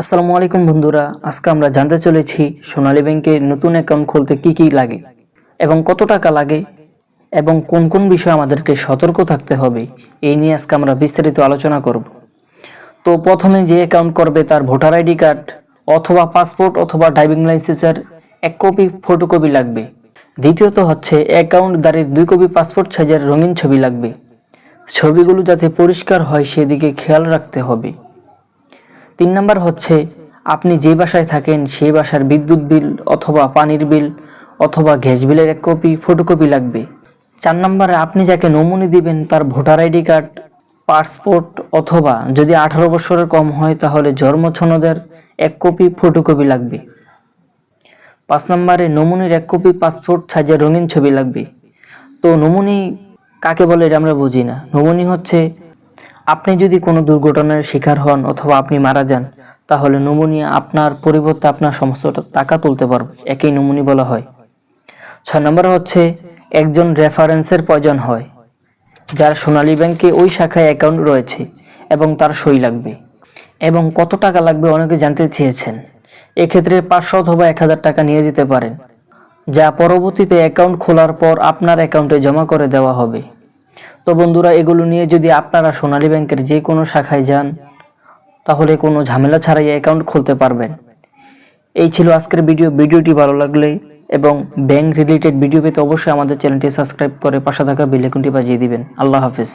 আসসালামু আলাইকুম বন্ধুরা, আজকে আমরা জানতে চলেছি সোনালী ব্যাংকে নতুন অ্যাকাউন্ট খুলতে কি কি লাগে এবং কত টাকা লাগে এবং কোন কোন বিষয়ে আমাদেরকে সতর্ক থাকতে হবে, এই নিয়ে আজকে আমরা বিস্তারিত আলোচনা করব। তো প্রথমে যে অ্যাকাউন্ট করবে তার ভোটার আইডি কার্ড অথবা পাসপোর্ট অথবা ড্রাইভিং লাইসেন্সের এক কপি ফটোকপি লাগবে। দ্বিতীয়ত হচ্ছে অ্যাকাউন্টদারের দুই কপি পাসপোর্ট সাইজের রঙিন ছবি লাগবে। ছবিগুলো যাতে পরিষ্কার হয় সেদিকে খেয়াল রাখতে হবে। তিন নাম্বার হচ্ছে, আপনি যে বাসায় থাকেন সেই বাসার বিদ্যুৎ বিল অথবা পানির বিল অথবা গ্যাস বিলের এক কপি, ফটোকপি লাগবে। চার নম্বরে আপনি যাকে নমুনি দিবেন তার ভোটার আইডি কার্ড, পাসপোর্ট অথবা যদি আঠারো বছরের কম হয় তাহলে জন্ম সনদের এক কপি, ফটোকপি লাগবে। পাঁচ নম্বরে নমুনির এক কপি, পাসপোর্ট সাইজের রঙিন ছবি লাগবে। তো নমুনি কাকে বলে এটা আমরা বুঝি না। নমুনি হচ্ছে আপনি যদি কোনো দুর্ঘটনার শিকার হন অথবা আপনি মারা যান, তাহলে নমুনি আপনার পরিবর্তে আপনার সমস্ত টাকা তুলতে পারবে। একই নমুনি বলা হয়। ছয় নম্বর হচ্ছে, একজন রেফারেন্সের প্রয়োজন হয়, যার সোনালী ব্যাংকে ওই শাখায় অ্যাকাউন্ট রয়েছে এবং তার সই লাগবে এবং কত টাকা লাগবে অনেকে জানতে চেয়েছেন। এক্ষেত্রে পাঁচশো অথবা এক হাজার টাকা নিয়ে যেতে পারেন, যা পরবর্তীতে অ্যাকাউন্ট খোলার পর আপনার অ্যাকাউন্টে জমা করে দেওয়া হবে। তো বন্ধুরা, এগুলো নিয়ে যদি আপনারা সোনালী ব্যাংকের যে কোনো শাখায় যান, তাহলে কোনো ঝামেলা ছাড়াই অ্যাকাউন্ট খুলতে পারবেন। এই ছিল আজকের ভিডিও। ভিডিওটি ভালো লাগলে এবং ব্যাংক রিলেটেড ভিডিও পেতে অবশ্যই আমাদের চ্যানেলটি সাবস্ক্রাইব করে পাশে থাকা বিলেকনটি বাজিয়ে দিবেন। আল্লাহ হাফিজ।